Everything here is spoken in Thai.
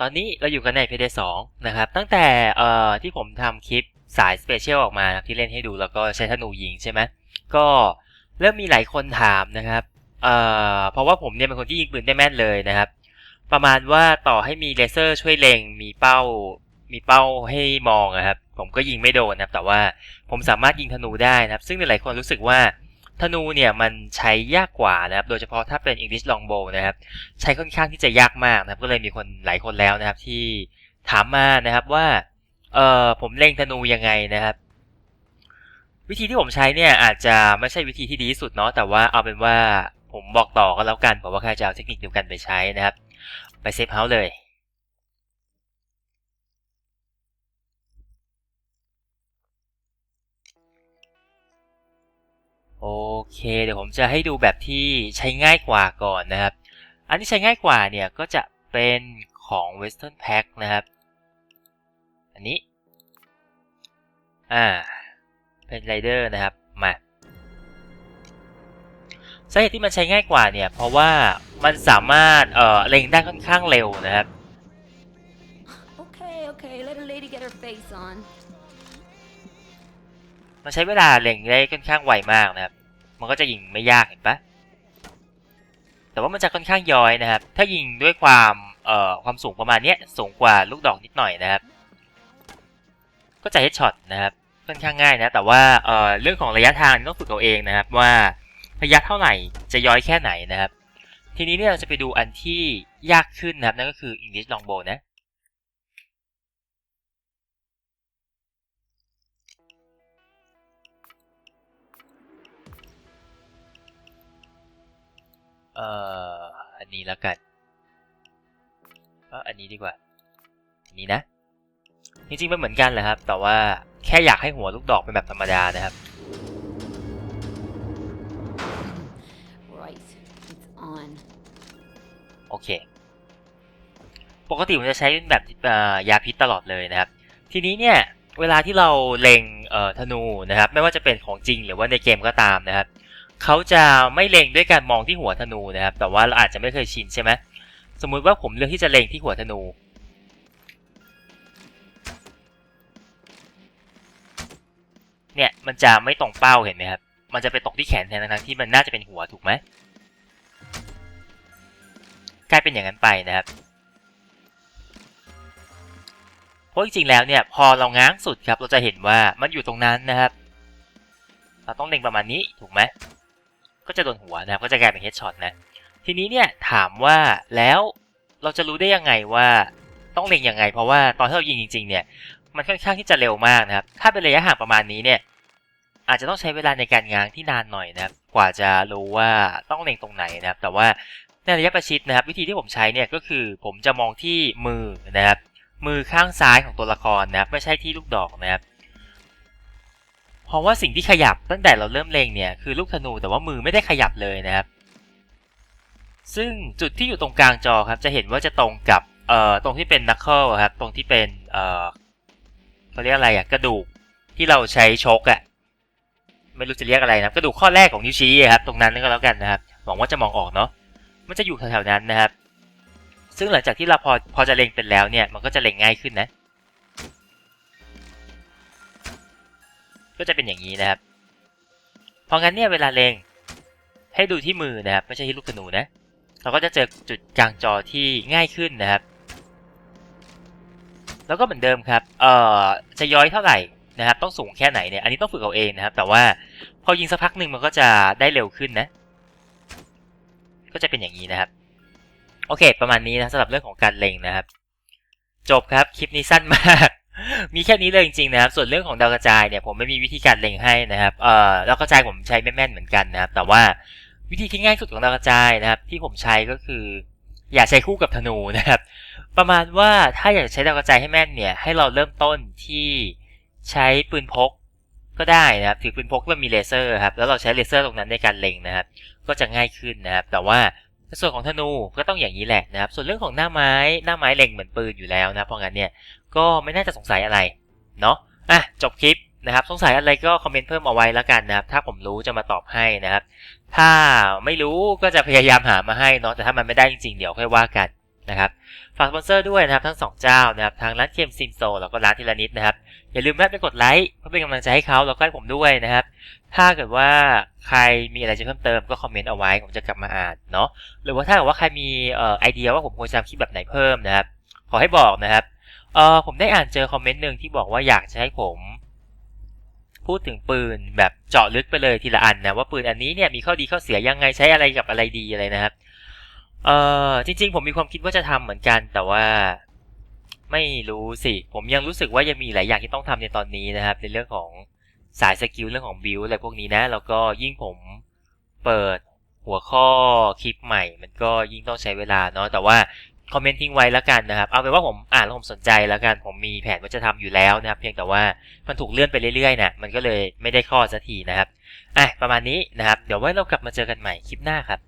ตอนนี้เราอยู่กันใน PD 2นะครับ ตั้งแต่เอ่อที่ผมทำคลิปสายสเปเชียลออกมาที่เล่นให้ดูแล้วก็ใช้ธนูยิงใช่ไหมก็เริ่มมีหลายคนถามนะครับเอ่อเพราะว่าผมเนี่ยเป็นคนที่ยิงปืนได้แม่นเลยนะครับ ประมาณว่าต่อให้มีเลเซอร์ช่วยเล็งมีเป้า มีเป้าให้มองนะครับ ผมก็ยิงไม่โดนนะครับ แต่ว่าผมสามารถยิงธนูได้นะครับ ซึ่งหลายคนรู้สึกว่า ธนูเนี่ยมันใช้ยากกว่านะครับ โดยเฉพาะถ้าเป็น English Longbow นะครับ ใช้ค่อนข้างที่จะยากมากนะครับ ก็เลยมีคนหลายคนแล้วนะครับ ที่ถามมานะครับว่า เออผมเล็งธนูยังไงนะครับ วิธีที่ผมใช้เนี่ยอาจจะไม่ใช่วิธีที่ดีที่สุดเนาะ แต่ว่าเอาเป็นว่าผมบอกต่อก็แล้วกันบอกว่าใครจะเอาเทคนิคเดียวกันไปใช้นะครับ ไปเซฟเฮาส์เลย โอเคเดี๋ยวผมจะให้ดูแบบที่ใช้ง่ายกว่าก่อนนะครับ อันที่ใช้ง่ายกว่าเนี่ยก็จะเป็นของ Western Pack นะครับ อันนี้ อ่า เป็นไรเดอร์นะครับ มาสาเหตุที่มันใช้ง่ายกว่าเนี่ย เพราะว่ามันสามารถเอ่อเล็งได้ค่อนข้างเร็วนะครับ Okay, okay, let a lady get her face on. มันใช้เวลาเล็งได้ค่อนข้างไวมากนะครับ มันก็จะยิงไม่ยากเห็นปะแต่ว่ามันจะค่อนข้างย้อยนะครับ ถ้ายิงด้วยความเอ่อความสูงประมาณเนี้ยสูงกว่าลูกดอกนิดหน่อยนะครับ ก็จะเฮดช็อตนะครับค่อนข้างง่ายนะ แต่ว่าเอ่อเรื่องของระยะทางต้องฝึกเอาเองนะครับ ว่าระยะเท่าไหร่จะย้อยแค่ไหนนะครับ ทีนี้เนี่ยเราจะไปดูอันที่ยากขึ้นนะครับนั่นก็คือ English Longbow นะ เอ่ออันนี้แล้วกันเอออันนี้ดีกว่า อันนี้นะ จริงๆมันเหมือนกันแหละครับ แต่ว่าแค่อยากให้หัวลูกดอกเป็นแบบธรรมดานะครับ Right, it's on. โอเค ปกติผมจะใช้เป็นแบบเอ่อยาพิษตลอดเลยนะครับ ทีนี้เนี่ย เวลาที่เราเล็งเอ่อธนูนะครับ ไม่ว่าจะเป็นของจริงหรือว่าในเกมก็ตามนะครับ เขาจะไม่เล็งด้วยการมองที่หัวธนูนะครับ แต่ว่าเราอาจจะไม่เคยชินใช่ไหมสมมุติว่าผมเลือกที่จะเล็งที่หัวธนู เนี่ยมันจะไม่ตรงเป้าเห็นไหมครับ มันจะไปตกที่แขนแทนทั้งที่มันน่าจะเป็นหัวถูกไหมกลายเป็นอย่างนั้นไปนะครับเพราะจริงๆแล้วเนี่ยพอเราง้างสุดครับเราจะเห็นว่ามันอยู่ตรงนั้นนะครับ เราต้องเล็งประมาณนี้ถูกไหม ก็จะโดนหัวนะครับก็จะกลายเป็นเฮดช็อตนะ ทีนี้เนี่ยถามว่าแล้วเราจะรู้ได้ยังไงว่าต้องเล็งยังไง เพราะว่าตอนที่เรายิงจริง ๆ เนี่ย มันค่อนข้างที่จะเร็วมากนะครับ ถ้าเป็นระยะห่างประมาณนี้เนี่ย อาจจะต้องใช้เวลาในการง้างที่นานหน่อยนะครับ กว่าจะรู้ว่าต้องเล็งตรงไหนนะครับ แต่ว่าในระยะประชิดนะครับ วิธีที่ผมใช้เนี่ยก็คือผมจะมองที่มือนะครับ มือข้างซ้ายของตัวละครนะครับ ไม่ใช่ที่ลูกดอกนะครับ เพราะว่าสิ่งที่ขยับตั้งแต่เราเริ่มเลงเนี่ยคือลูกธนูแต่ว่ามือไม่ได้ขยับเลยนะครับ ซึ่งจุดที่อยู่ตรงกลางจอครับจะเห็นว่าจะตรงกับเอ่อตรงที่เป็นนักเคิลครับตรงที่เป็นเอ่อเขาเรียกอะไรอะกระดูกที่เราใช้ชกอะไม่รู้จะเรียกอะไรนะกระดูกข้อแรกของนิ้วชี้ครับตรงนั้นก็แล้วกันนะครับหวังว่าจะมองออกเนาะมันจะอยู่แถวๆนั้นนะครับ ซึ่งหลังจากที่เราพอพอจะเล็งเป็นแล้วเนี่ยมันก็จะเล็งง่ายขึ้นนะ ก็จะเป็นอย่างนี้นะครับ เพราะงั้นเนี่ยเวลาเล็งให้ดูที่มือนะครับ ไม่ใช่ที่ลูกธนูนะ เราก็จะเจอจุดกลางจอที่ง่ายขึ้นนะครับ แล้วก็เหมือนเดิมครับ เอ่อ จะย้อยเท่าไหร่นะครับ ต้องสูงแค่ไหนเนี่ย อันนี้ต้องฝึกเอาเองนะครับ แต่ว่าพอยิงสักพักหนึ่งมันก็จะได้เร็วขึ้นนะ ก็จะเป็นอย่างนี้นะครับ โอเค ประมาณนี้นะสำหรับเรื่องของการเล็งนะครับ จบครับ คลิปนี้สั้นมาก มีแค่นี้เลยจริงๆนะครับ ส่วนเรื่องของดาวกระจายเนี่ยผมไม่มีวิธีการเล็งให้นะครับ เอ่อดาวกระจายผมใช้ไม่แม่นเหมือนกันนะครับ แต่ว่าวิธีที่ง่ายสุดของดาวกระจายนะครับ ที่ผมใช้ก็คือ อย่าใช้คู่กับธนูนะครับ ประมาณว่าถ้าอยากใช้ดาวกระจายให้แม่นเนี่ย ให้เราเริ่มต้นที่ใช้ปืนพกก็ได้นะครับถือปืนพกที่มันมีเลเซอร์ครับแล้วเราใช้เลเซอร์ตรงนั้นในการเล็งนะครับ ก็จะง่ายขึ้นนะครับ แต่ว่า ในส่วนของธนูก็ต้องอย่างนี้แหละนะครับ ส่วนเรื่องของหน้าไม้หน้าไม้เล็งเหมือนปืนอยู่แล้วนะเพราะงั้นเนี่ยก็ไม่น่าจะสงสัยอะไรเนาะอะจบคลิปนะครับสงสัยอะไรก็คอมเมนต์เพิ่มเอาไว้แล้วกันนะครับ ถ้าผมรู้จะมาตอบให้นะครับ ถ้าไม่รู้ก็จะพยายามหามาให้เนาะแต่ถ้ามันไม่ได้จริงๆ เดี๋ยวค่อยว่ากันนะครับ ฝากสปอนเซอร์ด้วยนะครับทั้งสองเจ้านะครับทางร้านเกมซิมโซแล้วก็ร้านทีละนิดนะครับ อย่าลืมแวะไปกดไลค์เพื่อเป็นกำลังใจให้เขาแล้วก็ให้ผมด้วยนะครับ ถ้าเกิดว่าใครมีอะไรจะเพิ่มเติมก็คอมเมนต์เอาไว้ผมจะกลับมาอ่านเนาะหรือว่าถ้าเกิดว่าใครมีออไอเดียว่าผมควรจะทำคลิปแบบไหนเพิ่มนะครับ ขอให้บอกนะครับเออผมได้อ่านเจอคอมเมนต์หนึ่งที่บอกว่าอยากจะให้ผม พูดถึงปืนแบบเจาะลึกไปเลยทีละอันนะว่าปืนอันนี้เนี่ยมีข้อดีข้อเสียยังไงใช้อะไรกับอะไรดีอะไรนะครับ เออจริง ๆ ผมมีความคิดว่าจะทำเหมือนกัน แต่ว่า ไม่รู้สิ ผมยังรู้สึกว่ายังมีหลายอย่างที่ต้องทำในตอนนี้นะครับ ในเรื่องของสายสกิลเรื่องของบิวอะไรพวกนี้นะ แล้วก็ยิ่งผมเปิดหัวข้อคลิปใหม่ มันก็ยิ่งต้องใช้เวลาเนาะแต่ว่าคอมเมนต์ทิ้งไว้แล้วกันนะครับ เอาเป็นว่าผมอ่านแล้วผมสนใจแล้วกัน ผมมีแผนว่าจะทำอยู่แล้วนะครับ เพียงแต่ว่ามันถูกเลื่อนไปเรื่อยๆน่ะ มันก็เลยไม่ได้ข้อสักทีนะครับ อะ ประมาณนี้นะครับ เดี๋ยวไว้เรากลับมาเจอกันใหม่คลิปหน้าครับ